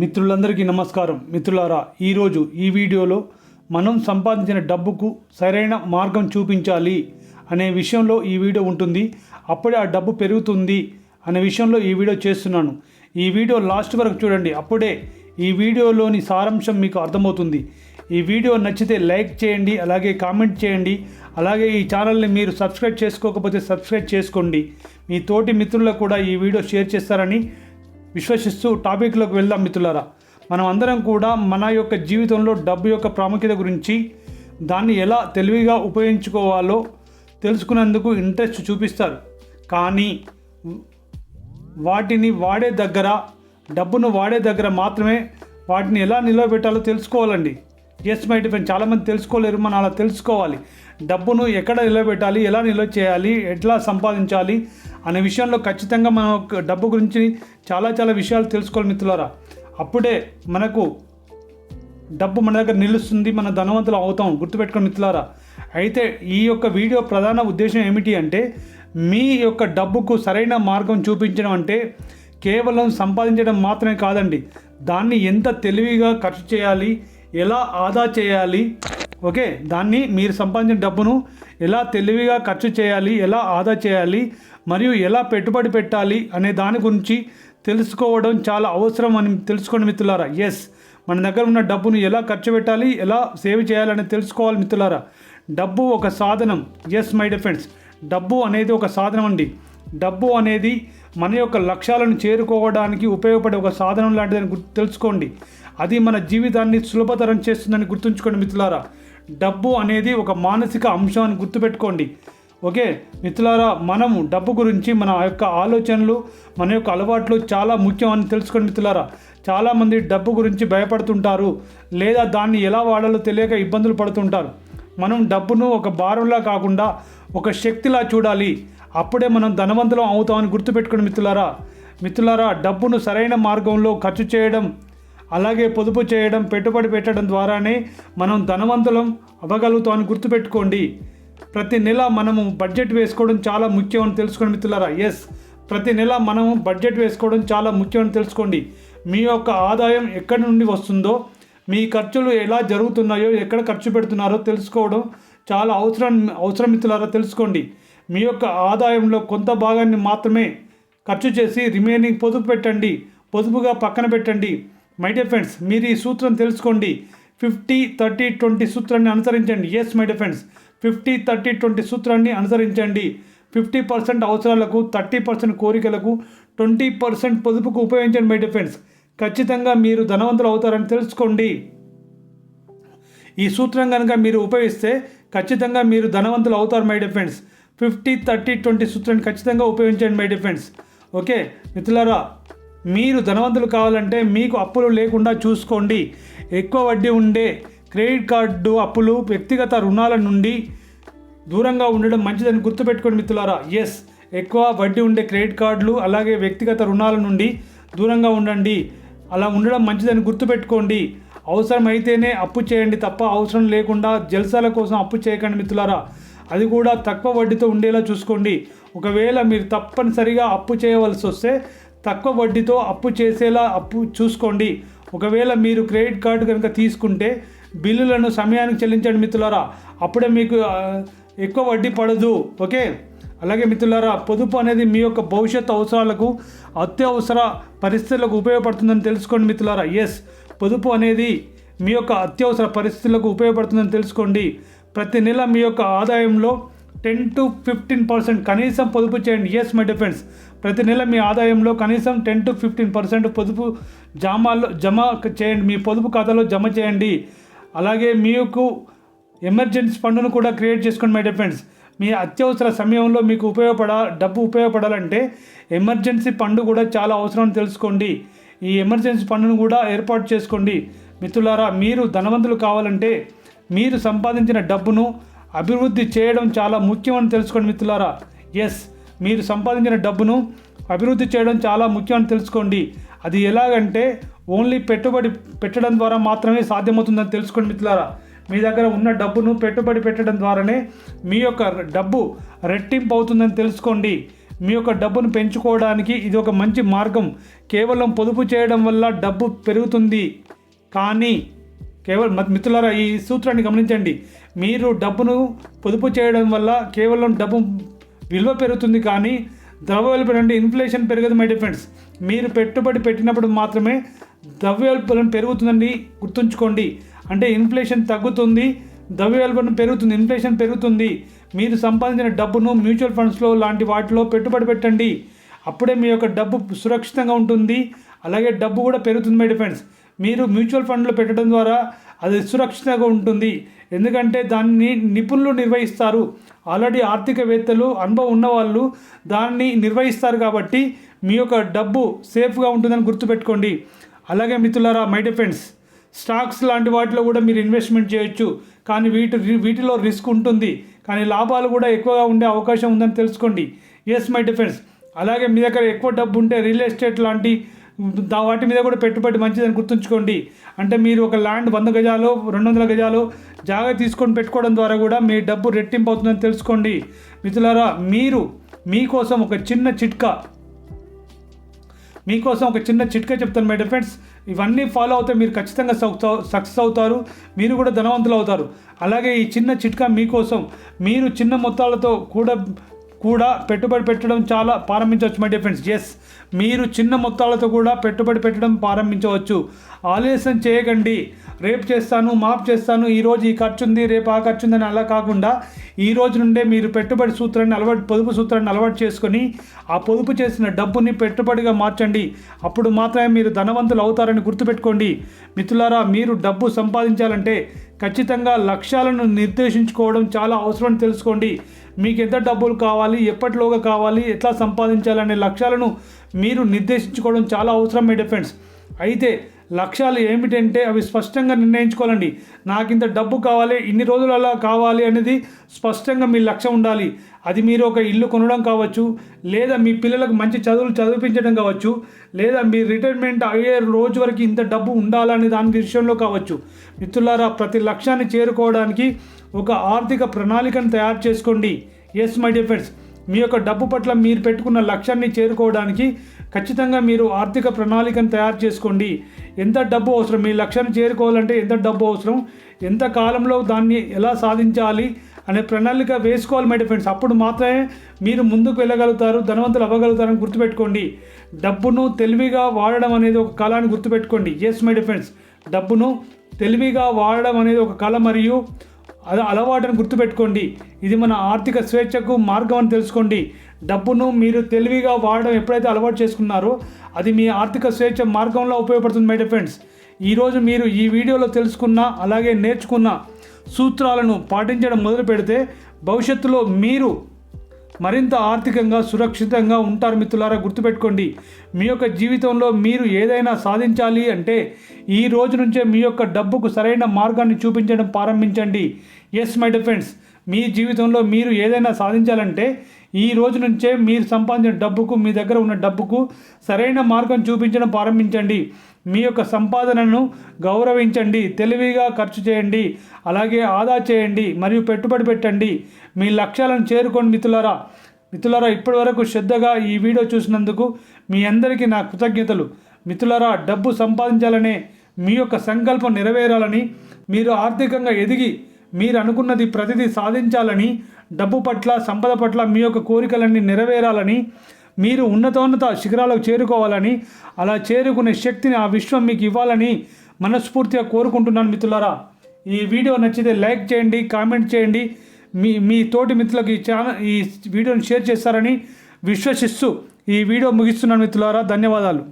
మిత్రులందరికీ నమస్కారం. మిత్రులారా ఈరోజు ఈ వీడియోలో మనం సంపాదించిన డబ్బుకు సరైన మార్గం చూపించాలి అనే విషయంలో ఈ వీడియో ఉంటుంది. అప్పుడే ఆ డబ్బు పెరుగుతుంది అనే విషయంలో ఈ వీడియో చేస్తున్నాను. ఈ వీడియో లాస్ట్ వరకు చూడండి. అప్పుడే ఈ వీడియోలోని సారాంశం మీకు అర్థమవుతుంది. ఈ వీడియో నచ్చితే లైక్ చేయండి అలాగే కామెంట్ చేయండి అలాగే ఈ ఛానల్ని మీరు సబ్స్క్రైబ్ చేసుకోకపోతే సబ్స్క్రైబ్ చేసుకోండి. మీ తోటి మిత్రులకు కూడా ఈ వీడియో షేర్ చేస్తారని విశ్వసిస్తూ టాపిక్లోకి వెళ్దాం మిత్రులారా. మనం అందరం కూడా మన యొక్క జీవితంలో డబ్బు యొక్క ప్రాముఖ్యత గురించి దాన్ని ఎలా తెలివిగా ఉపయోగించుకోవాలో తెలుసుకునేందుకు ఇంట్రెస్ట్ చూపిస్తారు. కానీ వాటిని వాడే దగ్గర డబ్బును వాడే దగ్గర మాత్రమే వాటిని ఎలా నిలవబెట్టాలో తెలుసుకోవాలండి. ఎస్ మై డిఫెండ్ చాలామంది తెలుసుకోలేరు మనం అలా తెలుసుకోవాలి. డబ్బును ఎక్కడ నిలబెట్టాలి ఎలా నిల్వ చేయాలి ఎట్లా సంపాదించాలి అనే విషయంలో ఖచ్చితంగా మనం డబ్బు గురించి చాలా చాలా విషయాలు తెలుసుకోవాలి మిత్రులారా. అప్పుడే మనకు డబ్బు మన దగ్గర నిలుస్తుంది మన ధనవంతులు అవుతాం. గుర్తుపెట్టుకోండి మిత్రులారా. అయితే ఈ యొక్క వీడియో ప్రధాన ఉద్దేశం ఏమిటి అంటే మీ యొక్క డబ్బుకు సరైన మార్గం చూపించడం అంటే కేవలం సంపాదించడం మాత్రమే కాదండి. దాన్ని ఎంత తెలివిగా ఖర్చు చేయాలి ఎలా ఆదా చేయాలి ఓకే? దాన్ని మీరు సంపాదించిన డబ్బును ఎలా తెలివిగా ఖర్చు చేయాలి ఎలా ఆదా చేయాలి మరియు ఎలా పెట్టుబడి పెట్టాలి అనే దాని గురించి తెలుసుకోవడం చాలా అవసరం అని తెలుసుకోండి మిత్రులారా. ఎస్ మన దగ్గర ఉన్న డబ్బును ఎలా ఖర్చు పెట్టాలి ఎలా సేవ్ చేయాలని తెలుసుకోవాలి మిత్రులారా. డబ్బు ఒక సాధనం. ఎస్ మై డిఫెండ్స్ డబ్బు అనేది ఒక సాధనం అండి. డబ్బు అనేది మన యొక్క లక్ష్యాలను చేరుకోవడానికి ఉపయోగపడే ఒక సాధనం లాంటిదని గుర్తు తెలుసుకోండి. అది మన జీవితాన్ని సులభతరం చేస్తుందని గుర్తుంచుకోండి మిత్రులారా. డబ్బు అనేది ఒక మానసిక అంశం అని గుర్తుపెట్టుకోండి. ఓకే? మిత్రులారా మనము డబ్బు గురించి మన యొక్క ఆలోచనలు మన యొక్క అలవాట్లు చాలా ముఖ్యం అని తెలుసుకోండి మిత్రులారా. చాలామంది డబ్బు గురించి భయపడుతుంటారు లేదా దాన్ని ఎలా వాడాలో తెలియక ఇబ్బందులు పడుతుంటారు. మనం డబ్బును ఒక భారంలా కాకుండా ఒక శక్తిలా చూడాలి. అప్పుడే మనం ధనవంతులం అవుతామని గుర్తుపెట్టుకోండి మిత్రులారా. మిత్రులారా డబ్బును సరైన మార్గంలో ఖర్చు చేయడం అలాగే పొదుపు చేయడం పెట్టుబడి పెట్టడం ద్వారానే మనం ధనవంతులం అవ్వగలుగుతామని గుర్తుపెట్టుకోండి. ప్రతి నెల మనము బడ్జెట్ వేసుకోవడం చాలా ముఖ్యం అని తెలుసుకోండి మిత్రులారా. ఎస్ ప్రతి నెల మనము బడ్జెట్ వేసుకోవడం చాలా ముఖ్యం అని తెలుసుకోండి. మీ యొక్క ఆదాయం ఎక్కడి నుండి వస్తుందో మీ ఖర్చులు ఎలా జరుగుతున్నాయో ఎక్కడ ఖర్చు పెడుతున్నారో తెలుసుకోవడం చాలా అవసరం అవసరం మిత్రులారా తెలుసుకోండి. మీ యొక్క ఆదాయంలో కొంత భాగాన్ని మాత్రమే ఖర్చు చేసి రిమైనింగ్ పొదుపు పెట్టండి. పొదుపుగా పక్కన పెట్టండి. మై డియర్ ఫ్రెండ్స్ మీరు ఈ సూత్రం తెలుసుకోండి. ఫిఫ్టీ థర్టీ ట్వంటీ సూత్రాన్ని అనుసరించండి. Yes my dear friends fifty thirty twenty సూత్రాన్ని అనుసరించండి. ఫిఫ్టీ పర్సెంట్ అవసరాలకు థర్టీ పర్సెంట్ కోరికలకు ట్వంటీ పర్సెంట్ పొదుపుకు ఉపయోగించండి మై డియర్ ఫ్రెండ్స్ ఖచ్చితంగా మీరు ధనవంతులు అవుతారని తెలుసుకోండి. ఈ సూత్రం కనుక మీరు ఉపయోగిస్తే ఖచ్చితంగా మీరు ధనవంతులు అవుతారు my dear friends fifty thirty twenty సూత్రాన్ని ఖచ్చితంగా ఉపయోగించండి మై డియర్ ఫ్రెండ్స్ ఓకే మిత్రులారా మీరు ధనవంతులు కావాలంటే మీకు అప్పులు లేకుండా చూసుకోండి. ఎక్కువ వడ్డీ ఉండే క్రెడిట్ కార్డు అప్పులు వ్యక్తిగత రుణాల నుండి దూరంగా ఉండడం మంచిదని గుర్తుపెట్టుకోండి మిత్రులారా. ఎస్ ఎక్కువ వడ్డీ ఉండే క్రెడిట్ కార్డులు అలాగే వ్యక్తిగత రుణాల నుండి దూరంగా ఉండండి. అలా ఉండడం మంచిదని గుర్తుపెట్టుకోండి. అవసరమైతేనే అప్పు చేయండి తప్ప అవసరం లేకుండా జల్సాల కోసం అప్పు చేయకండి మిత్రులారా. అది కూడా తక్కువ వడ్డీతో ఉండేలా చూసుకోండి. ఒకవేళ మీరు తప్పనిసరిగా అప్పు చేయవలసి వస్తే తక్కువ వడ్డీతో అప్పు చేసేలా అప్పు చూసుకోండి. ఒకవేళ మీరు క్రెడిట్ కార్డు కనుక తీసుకుంటే బిల్లులను సమయానికి చెల్లించండి మిత్రులారా. అప్పుడే మీకు ఎక్కువ వడ్డీ పడదు. ఓకే? అలాగే మిత్రులారా పొదుపు అనేది మీ యొక్క భవిష్యత్ అవసరాలకు అత్యవసర పరిస్థితులకు ఉపయోగపడుతుందని తెలుసుకోండి మిత్రులారా. ఎస్ పొదుపు అనేది మీ యొక్క అత్యవసర పరిస్థితులకు ఉపయోగపడుతుందని తెలుసుకోండి. ప్రతి నెల మీ యొక్క ఆదాయంలో టెన్ టు ఫిఫ్టీన్ పర్సెంట్ కనీసం పొదుపు చేయండి. ఎస్ మై డిఫెన్స్ ప్రతి నెల మీ ఆదాయంలో కనీసం టెన్ టు ఫిఫ్టీన్ పర్సెంట్ పొదుపు జమాలో జమ చేయండి. మీ పొదుపు ఖాతాలో జమ చేయండి. అలాగే మీకు ఎమర్జెన్సీ ఫండ్ను కూడా క్రియేట్ చేసుకోండి మై డిఫెండ్స్ మీ అత్యవసర సమయంలో మీకు ఉపయోగపడ డబ్బు ఉపయోగపడాలంటే ఎమర్జెన్సీ ఫండ్ కూడా చాలా అవసరం అని తెలుసుకోండి. ఈ ఎమర్జెన్సీ ఫండ్ను కూడా ఏర్పాటు చేసుకోండి. మిత్రులారా మీరు ధనవంతులు కావాలంటే మీరు సంపాదించిన డబ్బును అభివృద్ధి చేయడం చాలా ముఖ్యమని తెలుసుకోండి మిత్రులారా. ఎస్ మీరు సంపాదించిన డబ్బును అభివృద్ధి చేయడం చాలా ముఖ్యం అని తెలుసుకోండి. అది ఎలాగంటే ఓన్లీ పెట్టుబడి పెట్టడం ద్వారా మాత్రమే సాధ్యమవుతుందని తెలుసుకోండి మిత్రులారా. మీ దగ్గర ఉన్న డబ్బును పెట్టుబడి పెట్టడం ద్వారానే మీ యొక్క డబ్బు రెట్టింపు అవుతుందని తెలుసుకోండి. మీ యొక్క డబ్బును పెంచుకోవడానికి ఇది ఒక మంచి మార్గం. కేవలం పొదుపు చేయడం వల్ల డబ్బు పెరుగుతుంది. కానీ కేవలం మిత్రులారా ఈ సూత్రాన్ని గమనించండి. మీరు డబ్బును పొదుపు చేయడం వల్ల కేవలం డబ్బు విలువ పెరుగుతుంది కానీ ద్రవ్యోల్బణం అంటే ఇన్ఫ్లేషన్ పెరగదు మై డిఫెండ్స్ మీరు పెట్టుబడి పెట్టినప్పుడు మాత్రమే ద్రవ్యోల్బణం పెరుగుతుందని గుర్తుంచుకోండి. అంటే ఇన్ఫ్లేషన్ తగ్గుతుంది ద్రవ్యోల్బణం పెరుగుతుంది ఇన్ఫ్లేషన్ పెరుగుతుంది. మీరు సంపాదించిన డబ్బును మ్యూచువల్ ఫండ్స్లో లాంటి వాటిలో పెట్టుబడి పెట్టండి. అప్పుడే మీ యొక్క డబ్బు సురక్షితంగా ఉంటుంది. అలాగే డబ్బు కూడా పెరుగుతుంది మై డిఫెండ్స్ మీరు మ్యూచువల్ ఫండ్లో పెట్టడం ద్వారా అది సురక్షితంగా ఉంటుంది. ఎందుకంటే దాన్ని నిపుణులు నిర్వహిస్తారు. ఆల్రెడీ ఆర్థికవేత్తలు అనుభవం ఉన్నవాళ్ళు దాన్ని నిర్వహిస్తారు కాబట్టి మీ యొక్క డబ్బు సేఫ్గా ఉంటుందని గుర్తుపెట్టుకోండి. అలాగే మిత్రులారా మై డిఫెండ్స్ స్టాక్స్ లాంటి వాటిలో కూడా మీరు ఇన్వెస్ట్మెంట్ చేయొచ్చు. కానీ వీటి వీటిలో రిస్క్ ఉంటుంది. కానీ లాభాలు కూడా ఎక్కువగా ఉండే అవకాశం ఉందని తెలుసుకోండి. ఎస్ మై డిఫెన్స్ అలాగే మీ దగ్గర ఎక్కువ డబ్బు ఉంటే రియల్ ఎస్టేట్ లాంటి వాటి మీద కూడా పెట్టుబడి మంచిదని గుర్తుంచుకోండి. అంటే మీరు ఒక ల్యాండ్ వంద గజాలు రెండు వందల గజాలు జాగా తీసుకొని పెట్టుకోవడం ద్వారా కూడా మీ డబ్బు రెట్టింపు అవుతుందని తెలుసుకోండి. మిత్రులారా మీరు మీకోసం ఒక చిన్న చిట్కా. మీకోసం ఒక చిన్న చిట్కా చెప్తాను మై ఫ్రెండ్స్ ఇవన్నీ ఫాలో అవుతే మీరు ఖచ్చితంగా సక్సెస్ అవుతారు. మీరు కూడా ధనవంతులు అవుతారు. అలాగే ఈ చిన్న చిట్కా మీకోసం. మీరు చిన్న మొత్తాలతో కూడా కూడా పెట్టుబడి పెట్టడం చాలా ప్రారంభించవచ్చు మై డియర్ ఎస్ మీరు చిన్న మొత్తాలతో కూడా పెట్టుబడి పెట్టడం ప్రారంభించవచ్చు. ఆలస్యం చేయకండి. రేపు చేస్తాను మాప్ చేస్తాను. ఈరోజు ఈ ఖర్చు ఉంది రేపు ఆ ఖర్చు ఉందని అలా కాకుండా ఈ రోజు నుండే మీరు పెట్టుబడి సూత్రాన్ని అలవాటు పొదుపు సూత్రాన్ని అలవాటు చేసుకొని ఆ పొదుపు చేసిన డబ్బుని పెట్టుబడిగా మార్చండి. అప్పుడు మాత్రమే మీరు ధనవంతులు అవుతారని గుర్తుపెట్టుకోండి. మిత్రులారా మీరు డబ్బు సంపాదించాలంటే ఖచ్చితంగా లక్ష్యాలను నిర్దేశించుకోవడం చాలా అవసరం అని తెలుసుకోండి. మీకు ఎంత డబ్బులు కావాలి ఎప్పటిలోగా కావాలి ఎట్లా సంపాదించాలనే లక్ష్యాలను మీరు నిర్దేశించుకోవడం చాలా అవసరం మై డిఫెండ్స్ అయితే లక్ష్యాలు ఏమిటంటే అవి స్పష్టంగా నిర్ణయించుకోవాలండి. నాకు ఇంత డబ్బు కావాలి ఇన్ని రోజులలో కావాలి అనేది స్పష్టంగా మీ లక్ష్యం ఉండాలి. అది మీరు ఒక ఇల్లు కొనడం కావచ్చు లేదా మీ పిల్లలకు మంచి చదువులు చదివించడం కావచ్చు లేదా మీ రిటైర్మెంట్ అయ్యే రోజు వరకు ఇంత డబ్బు ఉండాలనే దాని విషయంలో కావచ్చు. మిత్రులారా ప్రతి లక్ష్యాన్ని చేరుకోవడానికి ఒక ఆర్థిక ప్రణాళికను తయారు చేసుకోండి. ఎస్ మై డియర్ ఫ్రెండ్స్ మీ యొక్క డబ్బు పట్ల మీరు పెట్టుకున్న లక్ష్యాన్ని చేరుకోవడానికి ఖచ్చితంగా మీరు ఆర్థిక ప్రణాళికను తయారు చేసుకోండి. ఎంత డబ్బు అవసరం? మీ లక్ష్యాన్ని చేరుకోవాలంటే ఎంత డబ్బు అవసరం? ఎంత కాలంలో దాన్ని ఎలా సాధించాలి? అనే ప్రణాళిక వేసుకోవాలి మై ఫ్రెండ్స్ అప్పుడు మాత్రమే మీరు ముందుకు వెళ్ళగలుగుతారు ధనవంతులు అవ్వగలుగుతారని గుర్తుపెట్టుకోండి. డబ్బును తెలివిగా వాడడం అనేది ఒక కళ అని గుర్తుపెట్టుకోండి. ఎస్ మై ఫ్రెండ్స్ డబ్బును తెలివిగా వాడడం అనేది ఒక కళ మరియు అది అలవాటును గుర్తుపెట్టుకోండి. ఇది మన ఆర్థిక స్వేచ్ఛకు మార్గం అని తెలుసుకోండి. డబ్బును మీరు తెలివిగా వాడడం ఎప్పుడైతే అలవాటు చేసుకున్నారో అది మీ ఆర్థిక స్వేచ్ఛ మార్గంలో ఉపయోగపడుతుంది మై ఫ్రెండ్స్ ఈరోజు మీరు ఈ వీడియోలో తెలుసుకున్న అలాగే నేర్చుకున్న సూత్రాలను పాటించడం మొదలు పెడితే భవిష్యత్తులో మీరు మరింత ఆర్థికంగా సురక్షితంగా ఉంటారు మిత్రులారా గుర్తుపెట్టుకోండి. మీ యొక్క జీవితంలో మీరు ఏదైనా సాధించాలి అంటే ఈ రోజు నుంచే మీ యొక్క డబ్బుకు సరైన మార్గాన్ని చూపించడం ప్రారంభించండి. ఎస్ మై డిఫెండ్స్ మీ జీవితంలో మీరు ఏదైనా సాధించాలంటే ఈ రోజు నుంచే మీరు సంపాదించిన డబ్బుకు మీ దగ్గర ఉన్న డబ్బుకు సరైన మార్గం చూపించడం ప్రారంభించండి. మీ యొక్క సంపాదనను గౌరవించండి. తెలివిగా ఖర్చు చేయండి. అలాగే ఆదా చేయండి. మరియు పెట్టుబడి పెట్టండి. మీ లక్ష్యాలను చేరుకోండి మిత్రులారా. మిత్రులారా ఇప్పటివరకు శ్రద్ధగా ఈ వీడియో చూసినందుకు మీ అందరికీ నా కృతజ్ఞతలు. మిత్రులారా డబ్బు సంపాదించాలనే మీ యొక్క సంకల్పం నెరవేరాలని మీరు ఆర్థికంగా ఎదిగి మీరు అనుకున్నది ప్రతిదీ సాధించాలని డబ్బు పట్ల సంపద పట్ల మీ యొక్క కోరికలన్నీ నెరవేరాలని మీరు ఉన్నతోన్నత శిఖరాలకు చేరుకోవాలని అలా చేరుకునే శక్తిని ఆ విశ్వం మీకు ఇవ్వాలని మనస్ఫూర్తిగా కోరుకుంటున్నాను మిత్రులారా. ఈ వీడియో నచ్చితే లైక్ చేయండి కామెంట్ చేయండి. మీ మీ తోటి మిత్రులకు ఈ ఛానల్ ఈ వీడియోని షేర్ చేస్తారని విశ్వసిస్తూ ఈ వీడియో ముగిస్తున్నాను మిత్రులారా. ధన్యవాదాలు.